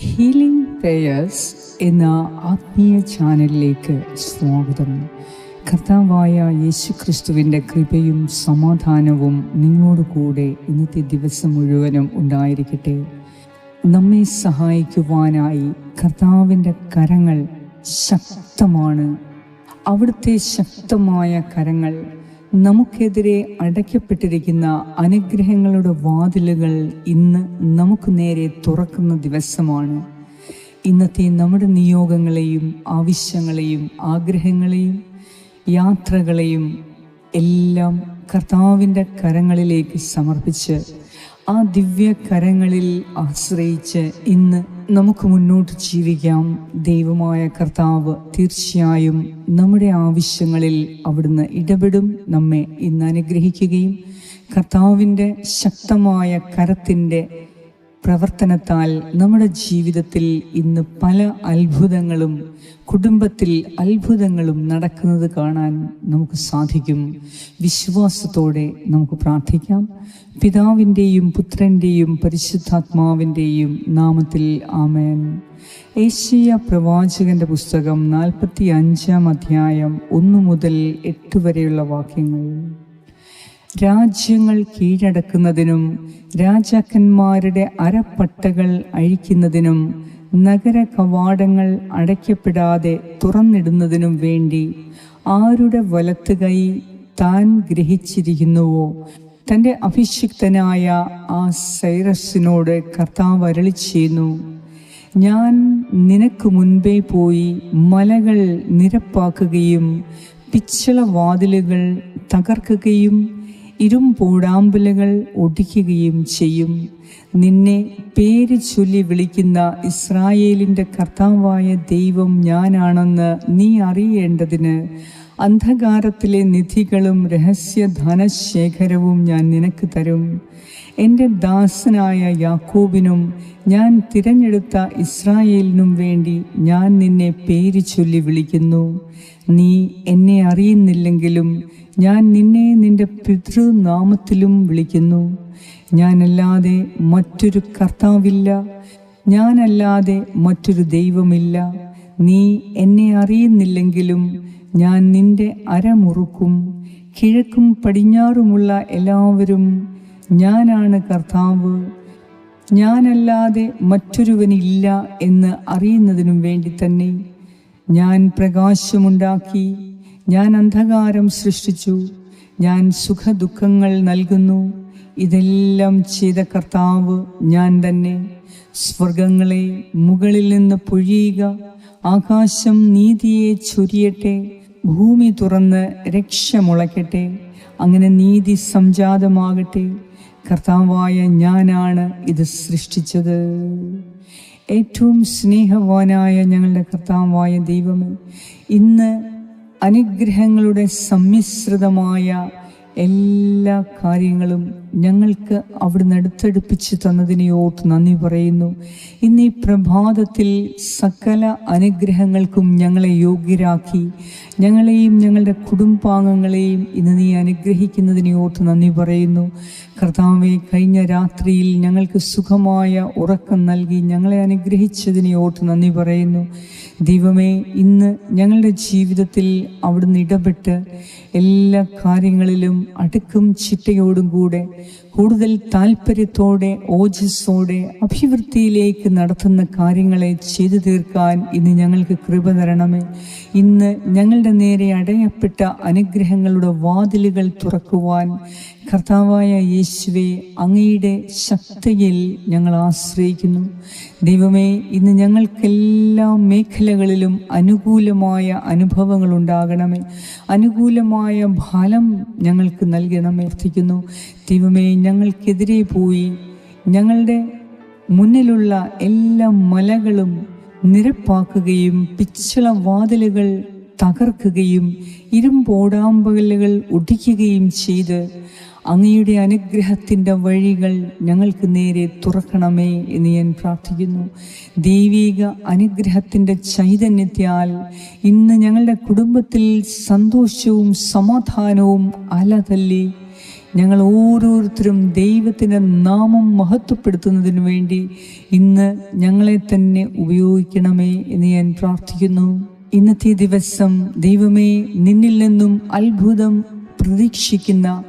Healing prayers എന്ന ആത്മീയ ചാനലിലേക്ക് സ്വാഗതം. കർത്താവായ യേശു ക്രിസ്തുവിന്റെ കൃപയും സമാധാനവും നിങ്ങളോട് കൂടെ ഇന്നത്തെ ദിവസം മുഴുവനും ഉണ്ടായിരിക്കട്ടെ. നമ്മെ സഹായിക്കുവാനായി കർത്താവിന്റെ കരങ്ങൾ ശക്തമാണ്. അവിടുത്തെ ശക്തമായ കരങ്ങൾ നമുക്കെതിരെ അടയ്ക്കപ്പെട്ടിരിക്കുന്ന അനുഗ്രഹങ്ങളുടെ വാതിലുകൾ ഇന്ന് നമുക്ക് നേരെ തുറക്കുന്ന ദിവസമാണ്. ഇന്നത്തെ നമ്മുടെ നിയോഗങ്ങളെയും ആവശ്യങ്ങളെയും ആഗ്രഹങ്ങളെയും യാത്രകളെയും എല്ലാം കർത്താവിന്റെ കരങ്ങളിലേക്ക് സമർപ്പിച്ച് ആ ദിവ്യ കരങ്ങളിൽ ആശ്രയിച്ച് ഇന്ന് നമുക്ക് മുന്നോട്ട് ജീവിക്കാം. ദൈവമായ കർത്താവ് തീർച്ചയായും നമ്മുടെ ആവശ്യങ്ങളിൽ അവിടുന്ന് ഇടപെടും. നമ്മെ ഇന്ന് അനുഗ്രഹിക്കുകയും കർത്താവിന്റെ ശക്തമായ കരത്തിന്റെ പ്രവർത്തനത്താൽ നമ്മുടെ ജീവിതത്തിൽ ഇന്ന് പല അത്ഭുതങ്ങളും കുടുംബത്തിൽ അത്ഭുതങ്ങളും നടക്കുന്നത് കാണാൻ നമുക്ക് സാധിക്കും. വിശ്വാസത്തോടെ നമുക്ക് പ്രാർത്ഥിക്കാം. പിതാവിന്റെയും പുത്രന്റെയും പരിശുദ്ധാത്മാവിന്റെയും നാമത്തിൽ ആമേൻ. ഏഷ്യ പ്രവാചകന്റെ പുസ്തകം നാൽപ്പത്തി അഞ്ചാം അധ്യായം ഒന്നു മുതൽ എട്ട് വരെയുള്ള വാക്യങ്ങൾ. രാജ്യങ്ങൾ കീഴടക്കുന്നതിനും രാജാക്കന്മാരുടെ അരപ്പട്ടകൾ അഴിക്കുന്നതിനും നഗര കവാടങ്ങൾ അടയ്ക്കപ്പെടാതെ തുറന്നിടുന്നതിനും വേണ്ടി ആരുടെ വലത്ത് കൈ താൻ ഗ്രഹിച്ചിരിക്കുന്നുവോ? തന്റെ അഭിഷിക്തനായ ആ സൈറസിനോട് കർത്താവ് അരളി ചെയ്യുന്നു ഞാൻ നിനക്ക് മുൻപേ പോയി മലകൾ നിരപ്പാക്കുകയും പിച്ചള വാതിലുകൾ തകർക്കുകയും ഇരുമ്പോടാമ്പലുകൾ ഒടിക്കുകയും ചെയ്യും. നിന്നെ പേര് ചൊല്ലി വിളിക്കുന്ന ഇസ്രായേലിന്റെ കർത്താവായ ദൈവം ഞാനാണെന്ന് നീ അറിയേണ്ടതിന് അന്ധകാരത്തിലെ നിധികളും രഹസ്യ ധനശേഖരവും ഞാൻ നിനക്ക് തരും. എന്റെ ദാസനായ യാക്കോബിനും ഞാൻ തിരഞ്ഞെടുത്ത ഇസ്രായേലിനും വേണ്ടി ഞാൻ നിന്നെ പേര് ചൊല്ലി വിളിക്കുന്നു. നീ എന്നെ അറിയുന്നില്ലെങ്കിലും ഞാൻ നിന്നെ നിന്റെ പിതൃനാമത്തിലും വിളിക്കുന്നു. ഞാനല്ലാതെ മറ്റൊരു കർത്താവില്ല. ഞാനല്ലാതെ മറ്റൊരു ദൈവമില്ല. നീ എന്നെ അറിയുന്നില്ലെങ്കിലും ഞാൻ നിന്റെ അരമുറുക്കും കിഴക്കും പടിഞ്ഞാറുമുള്ള എല്ലാവരും ഞാനാണ് കർത്താവ്. ഞാനല്ലാതെ മറ്റൊരുവനില്ല എന്ന് അറിയുന്നതിനും വേണ്ടി തന്നെ ഞാൻ പ്രകാശമുണ്ടാക്കി ഞാൻ അന്ധകാരം സൃഷ്ടിച്ചു ഞാൻ സുഖദുഃഖങ്ങൾ നൽകുന്നു. ഇതെല്ലാം ചെയ്ത കർത്താവ് ഞാൻ തന്നെ. സ്വർഗങ്ങളെ മുകളിൽ നിന്ന് പൊഴിയുക ആകാശം നീതിയെ ചൊരിയട്ടെ ഭൂമി തുറന്ന് രക്ഷ മുളയ്ക്കട്ടെ അങ്ങനെ നീതി സംജാതമാകട്ടെ. കർത്താവായ ഞാനാണ് ഇത് സൃഷ്ടിച്ചത്. ഏറ്റവും സ്നേഹവാനായ ഞങ്ങളുടെ കർത്താവായ ദൈവമേ ഇന്ന് അനുഗ്രഹങ്ങളുടെ സമ്മിശ്രിതമായ എല്ലാ കാര്യങ്ങളും ഞങ്ങൾക്ക് അവിടുന്ന് അടുത്തടുപ്പിച്ച് തന്നതിനെ ഓർത്ത് നന്ദി പറയുന്നു. ഇന്ന് ഈ പ്രഭാതത്തിൽ സകല അനുഗ്രഹങ്ങൾക്കും ഞങ്ങളെ യോഗ്യരാക്കി. ഞങ്ങളെയും ഞങ്ങളുടെ കുടുംബാംഗങ്ങളെയും ഇന്ന് നീ അനുഗ്രഹിക്കുന്നതിനെ ഓർത്ത് നന്ദി പറയുന്നു. കർത്താവെ കഴിഞ്ഞ രാത്രിയിൽ ഞങ്ങൾക്ക് സുഖമായ ഉറക്കം നൽകി ഞങ്ങളെ അനുഗ്രഹിച്ചതിനെ ഓർത്ത് നന്ദി പറയുന്നു. ദൈവമേ ഇന്ന് ഞങ്ങളുടെ ജീവിതത്തിൽ അവിടുന്ന് ഇടപെട്ട് എല്ലാ കാര്യങ്ങളിലും അടുക്കും ചിട്ടയോടും കൂടെ കൂടുതൽ താല്പര്യത്തോടെ ഓജസ്സോടെ അഭിവൃദ്ധിയിലേക്ക് നടത്തുന്ന കാര്യങ്ങളെ ചെയ്തു തീർക്കാൻ ഇന്ന് ഞങ്ങൾക്ക് കൃപ തരണമേ. ഇന്ന് ഞങ്ങളുടെ നേരെ അടയപ്പെട്ട അനുഗ്രഹങ്ങളുടെ വാതിലുകൾ തുറക്കുവാൻ കർത്താവായ യേശുവെ അങ്ങയുടെ ശക്തിയിൽ ഞങ്ങൾ ആശ്രയിക്കുന്നു. ദൈവമേ ഇന്ന് ഞങ്ങൾക്കെല്ലാ മേഖലകളിലും അനുകൂലമായ അനുഭവങ്ങൾ ഉണ്ടാകണമേ. അനുകൂലമായ ഫലം ഞങ്ങൾക്ക് നൽകണമേ. അർത്ഥിക്കുന്നു ദൈവമേ ഞങ്ങൾക്കെതിരെ പോയി ഞങ്ങളുടെ മുന്നിലുള്ള എല്ലാ മലകളും നിരപ്പാക്കുകയും പിച്ചള വാതിലുകൾ തകർക്കുകയും ഇരുമ്പോടാമ്പകലുകൾ ഒടിക്കുകയും ചെയ്ത് അങ്ങയുടെ അനുഗ്രഹത്തിന്റെ വഴികൾ ഞങ്ങൾക്ക് നേരെ തുറക്കണമേ എന്ന് ഞാൻ പ്രാർത്ഥിക്കുന്നു. ദൈവിക അനുഗ്രഹത്തിന്റെ ചൈതന്യത്താൽ ഇന്ന് ഞങ്ങളുടെ കുടുംബത്തിൽ സന്തോഷവും സമാധാനവും അലതല്ലി. ഞങ്ങൾ ഓരോരുത്തരും ദൈവത്തിന്റെ നാമം മഹത്വപ്പെടുത്തുന്നതിനു വേണ്ടി ഇന്ന് ഞങ്ങളെ തന്നെ ഉപയോഗിക്കണമേ എന്ന് ഞാൻ പ്രാർത്ഥിക്കുന്നു. ഇന്നത്തെ ദിവസം ദൈവമേ നിന്നിൽ നിന്നും അത്ഭുതം പ്രതീക്ഷിക്കുന്ന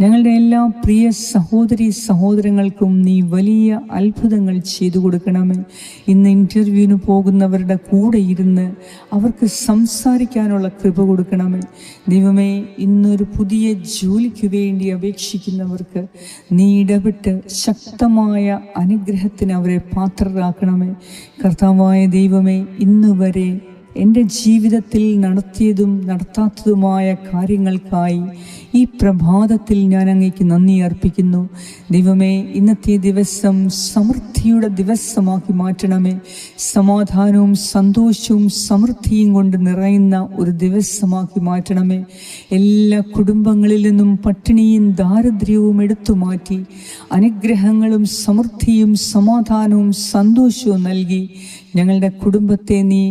ഞങ്ങളുടെ എല്ലാ പ്രിയ സഹോദരി സഹോദരങ്ങൾക്കും നീ വലിയ അത്ഭുതങ്ങൾ ചെയ്തു കൊടുക്കണമേ. ഇന്ന് ഇന്റർവ്യൂവിന് പോകുന്നവരുടെ കൂടെ ഇരുന്ന് അവർക്ക് സംസാരിക്കാനുള്ള കൃപ കൊടുക്കണമേ. ദൈവമേ ഇന്നൊരു പുതിയ ജോലിക്ക് വേണ്ടി അപേക്ഷിക്കുന്നവർക്ക് നീ ഇടപെട്ട് ശക്തമായ അനുഗ്രഹത്തിന് അവരെ പാത്രരാക്കണമേ. കർത്താവായ ദൈവമേ ഇന്നുവരെ എന്റെ ജീവിതത്തിൽ നടത്തിയതും നടത്താത്തതുമായ കാര്യങ്ങൾക്കായി ഈ പ്രഭാതത്തിൽ ഞാൻ അങ്ങേക്ക് നന്ദി അർപ്പിക്കുന്നു. ദൈവമേ ഇന്നത്തെ ദിവസം സമൃദ്ധിയുടെ ദിവസമാക്കി മാറ്റണമേ. സമാധാനവും സന്തോഷവും സമൃദ്ധിയും കൊണ്ട് നിറയുന്ന ഒരു ദിവസമാക്കി മാറ്റണമേ. എല്ലാ കുടുംബങ്ങളിൽ നിന്നും പട്ടിണിയും ദാരിദ്ര്യവും എടുത്തു മാറ്റി അനുഗ്രഹങ്ങളും സമൃദ്ധിയും സമാധാനവും സന്തോഷവും നൽകി ഞങ്ങളുടെ കുടുംബത്തെ നീ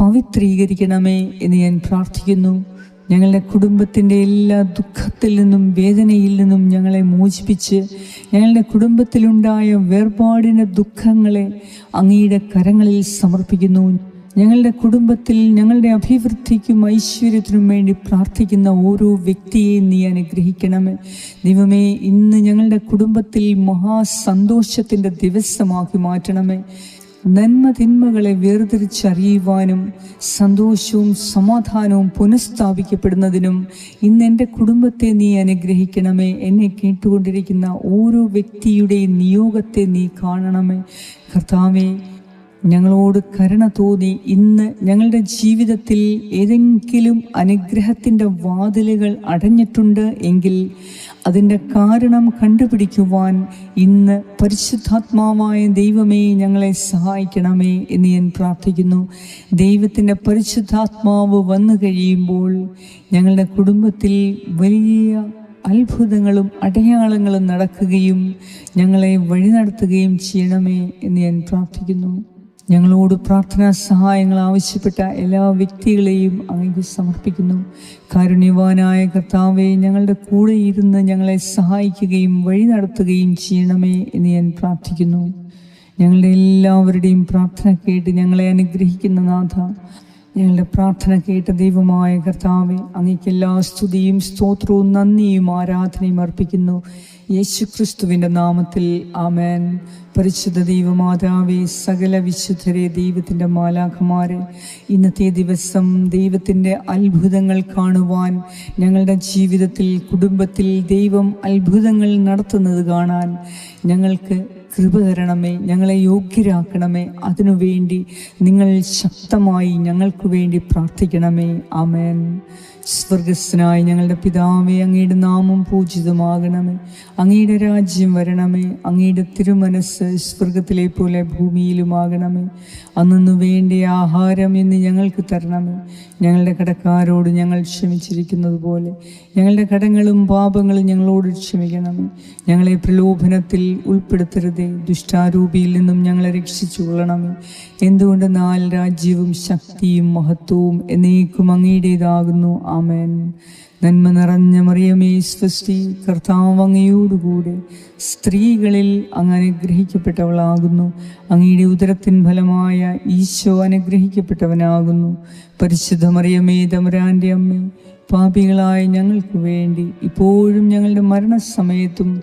പവിത്രീകരിക്കണമേ എന്ന് ഞാൻ പ്രാർത്ഥിക്കുന്നു. ഞങ്ങളുടെ കുടുംബത്തിന്റെ എല്ലാ ദുഃഖത്തിൽ നിന്നും വേദനയിൽ നിന്നും ഞങ്ങളെ മോചിപ്പിച്ച് ഞങ്ങളുടെ കുടുംബത്തിലുണ്ടായ വേർപാടിന്റെ ദുഃഖങ്ങളെ അങ്ങയുടെ കരങ്ങളിൽ സമർപ്പിക്കുന്നു. ഞങ്ങളുടെ കുടുംബത്തിൽ ഞങ്ങളുടെ അഭിവൃദ്ധിക്കും ഐശ്വര്യത്തിനും വേണ്ടി പ്രാർത്ഥിക്കുന്ന ഓരോ വ്യക്തിയെയും നീ അനുഗ്രഹിക്കണമേ. ദൈവമേ ഇന്ന് ഞങ്ങളുടെ കുടുംബത്തിൽ മഹാസന്തോഷത്തിന്റെ ദിവസമാക്കി മാറ്റണമേ. നന്മ തിന്മകളെ വേർതിരിച്ചറിയുവാനും സന്തോഷവും സമാധാനവും പുനഃസ്ഥാപിക്കപ്പെടുന്നതിനും ഇന്ന് എന്റെ കുടുംബത്തെ നീ അനുഗ്രഹിക്കണമേ. എന്നെ കേട്ടുകൊണ്ടിരിക്കുന്ന ഓരോ വ്യക്തിയുടെയും നിയോഗത്തെ നീ കാണണമേ. കർത്താവേ ഞങ്ങളോട് കരുണ തോന്നി. ഇന്ന് ഞങ്ങളുടെ ജീവിതത്തിൽ ഏതെങ്കിലും അനുഗ്രഹത്തിന്റെ വാതിലുകൾ അടഞ്ഞിട്ടുണ്ട് എങ്കിൽ അതിന്റെ കാരണം കണ്ടുപിടിക്കുവാൻ ഇന്ന് പരിശുദ്ധാത്മാവായ ദൈവമേ ഞങ്ങളെ സഹായിക്കണമേ എന്ന് ഞാൻ പ്രാർത്ഥിക്കുന്നു. ദൈവത്തിന്റെ പരിശുദ്ധാത്മാവ് വന്നു കഴിയുമ്പോൾ ഞങ്ങളുടെ കുടുംബത്തിൽ വലിയ അത്ഭുതങ്ങളും അടയാളങ്ങളും നടക്കുകയും ഞങ്ങളെ വഴി നടത്തുകയും ചെയ്യണമേ എന്ന് ഞാൻ പ്രാർത്ഥിക്കുന്നു. ഞങ്ങളോട് പ്രാർത്ഥനാ സഹായങ്ങൾ ആവശ്യപ്പെട്ട എല്ലാ വ്യക്തികളെയും അങ്ങേക്ക് സമർപ്പിക്കുന്നു. കാരുണ്യവാനായ കർത്താവെ ഞങ്ങളുടെ കൂടെ ഇരുന്ന് ഞങ്ങളെ സഹായിക്കുകയും വഴി നടത്തുകയും ചെയ്യണമേ എന്ന് ഞാൻ പ്രാർത്ഥിക്കുന്നു. ഞങ്ങളുടെ എല്ലാവരുടെയും പ്രാർത്ഥന കേട്ട് ഞങ്ങളെ അനുഗ്രഹിക്കുന്ന നാഥ ഞങ്ങളുടെ പ്രാർത്ഥന കേട്ട ദൈവമായ കർത്താവെ അങ്ങേക്ക് എല്ലാ സ്തുതിയും സ്തോത്രവും നന്ദിയും ആരാധനയും അർപ്പിക്കുന്നു. യേശു ക്രിസ്തുവിന്റെ നാമത്തിൽ ആമേൻ. പരിശുദ്ധ ദൈവമാതാവെ സകല വിശുദ്ധരെ ദൈവത്തിന്റെ മാലാഖമാരെ ഇന്നത്തെ ദിവസം ദൈവത്തിന്റെ അത്ഭുതങ്ങൾ കാണുവാൻ ഞങ്ങളുടെ ജീവിതത്തിൽ കുടുംബത്തിൽ ദൈവം അത്ഭുതങ്ങൾ നടത്തുന്നത് കാണാൻ ഞങ്ങൾക്ക് കൃപ തരണമേ. ഞങ്ങളെ യോഗ്യരാക്കണമേ. അതിനുവേണ്ടി നിങ്ങൾ ശക്തമായി ഞങ്ങൾക്ക് വേണ്ടി പ്രാർത്ഥിക്കണമേ. ആമേൻ. സ്വർഗസ്നായ ഞങ്ങളുടെ പിതാവേ അങ്ങയുടെ നാമം പൂജിതമാകണമേ. അങ്ങയുടെ രാജ്യം വരണമേ. അങ്ങയുടെ തിരുമനസ് സ്വർഗത്തിലെ പോലെ ഭൂമിയിലുമാകണമേ. അന്നു വേണ്ട ആഹാരം എന്ന് ഞങ്ങൾക്ക് തരണമേ. ഞങ്ങളുടെ കടക്കാരോട് ഞങ്ങൾ ക്ഷമിച്ചിരിക്കുന്നത് പോലെ ഞങ്ങളുടെ കടങ്ങളും പാപങ്ങളും ഞങ്ങളോട് ക്ഷമിക്കണമേ. ഞങ്ങളെ പ്രലോഭനത്തിൽ ഉൾപ്പെടുത്തരുതേ. ദുഷ്ടാരൂപിയിൽ നിന്നും ഞങ്ങളെ രക്ഷിച്ചു കൊള്ളണമേ എന്തുകൊണ്ട് നാല് രാജ്യവും ശക്തിയും മഹത്വവും എന്നേക്കും അങ്ങയുടേതാകുന്നു? ആമേൻ. നന്മ നിറഞ്ഞ മറിയമേ സൃഷ്ടി കർത്താവ് അങ്ങയോടുകൂടെ സ്ത്രീകളിൽ അങ്ങ് അനുഗ്രഹിക്കപ്പെട്ടവളാകുന്നു. അങ്ങയുടെ ഉദരത്തിൻ ഫലമായ ഈശോ അനുഗ്രഹിക്കപ്പെട്ടവനാകുന്നു. പരിശുദ്ധ മറിയമേ തമരാന്റെ അമ്മ പാപികളായ ഞങ്ങൾക്ക് വേണ്ടി ഇപ്പോഴും ഞങ്ങളുടെ മരണസമയത്തും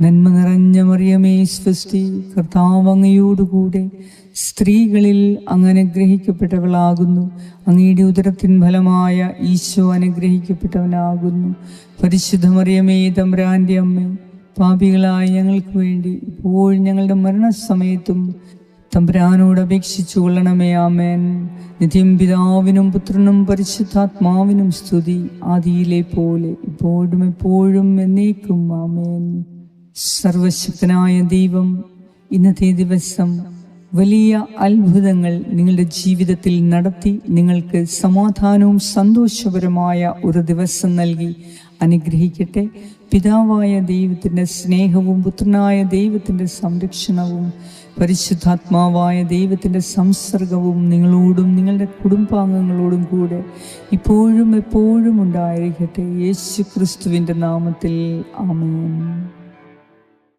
നന്മ നിറഞ്ഞ മറിയമേ സ്വസ്തി. കർത്താവ് അങ്ങയോടുകൂടെ സ്ത്രീകളിൽ അങ്ങ് അനുഗ്രഹിക്കപ്പെട്ടവളാകുന്നു. അങ്ങയുടെ ഉദരത്തിൻ ഫലമായ ഈശോ അനുഗ്രഹിക്കപ്പെട്ടവനാകുന്നു. പരിശുദ്ധ മറിയമേ തമ്പ്രാന്റെ അമ്മ പാപികളായ ഞങ്ങൾക്ക് വേണ്ടി ഇപ്പോഴും ഞങ്ങളുടെ മരണസമയത്തും തമ്പുരാനോട് അപേക്ഷിച്ചു കൊള്ളണമേ ആമേൻ. നിത്യം പിതാവിനും പുത്രനും പരിശുദ്ധാത്മാവിനും സ്തുതി ആദിയിലെ പോലെ ഇപ്പോഴും എപ്പോഴും എന്നേക്കും ആമേൻ. സർവശക്തനായ ദൈവം ഇന്നത്തെ ദിവസം വലിയ അത്ഭുതങ്ങൾ നിങ്ങളുടെ ജീവിതത്തിൽ നടത്തി നിങ്ങൾക്ക് സമാധാനവും സന്തോഷപരമായ ഒരു ദിവസം നൽകി. അനുഗ്രഹിക്കട്ടെ. പിതാവായ ദൈവത്തിന്റെ സ്നേഹവും പുത്രനായ ദൈവത്തിന്റെ സംരക്ഷണവും പരിശുദ്ധാത്മാവായ ദൈവത്തിന്റെ സംസർഗവും നിങ്ങളോടും നിങ്ങളുടെ കുടുംബാംഗങ്ങളോടും കൂടെ ഇപ്പോഴും എപ്പോഴും ഉണ്ടായിരിക്കട്ടെ. യേശു ക്രിസ്തുവിന്റെ നാമത്തിൽ ആമേൻ.